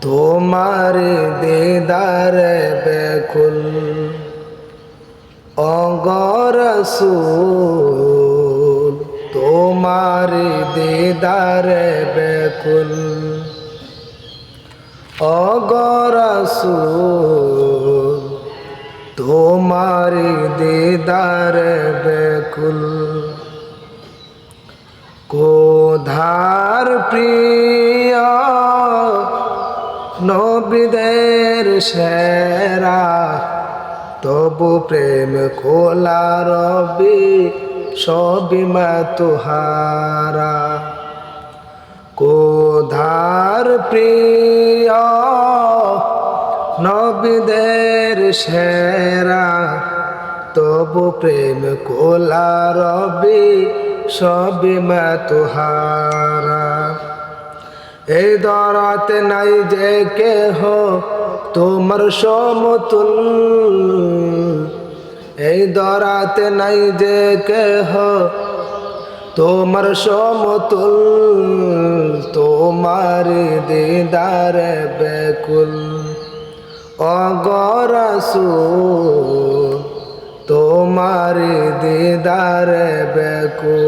তোমার দিদার বেকুল অগরসুল তোমার দিদার বেকুল অগরসুল তোমার দিদার বেকুল। কোধার প্রিয় নবীদের সেরা, তবু প্রেম খোলা রবি সবই মা তুহারা কোধার প্রিয় নবীদের সেরা, তবু প্রেম কোলা রবি সবই মা তুহারা। এই দরাতে নাই যে কেহ, তোমার সমতুল। এই দরাতে নাই যে কেহ, তোমার সমতুল। তোমার দিদার বেকুল। অগরসুল তোমার দিদার বেকো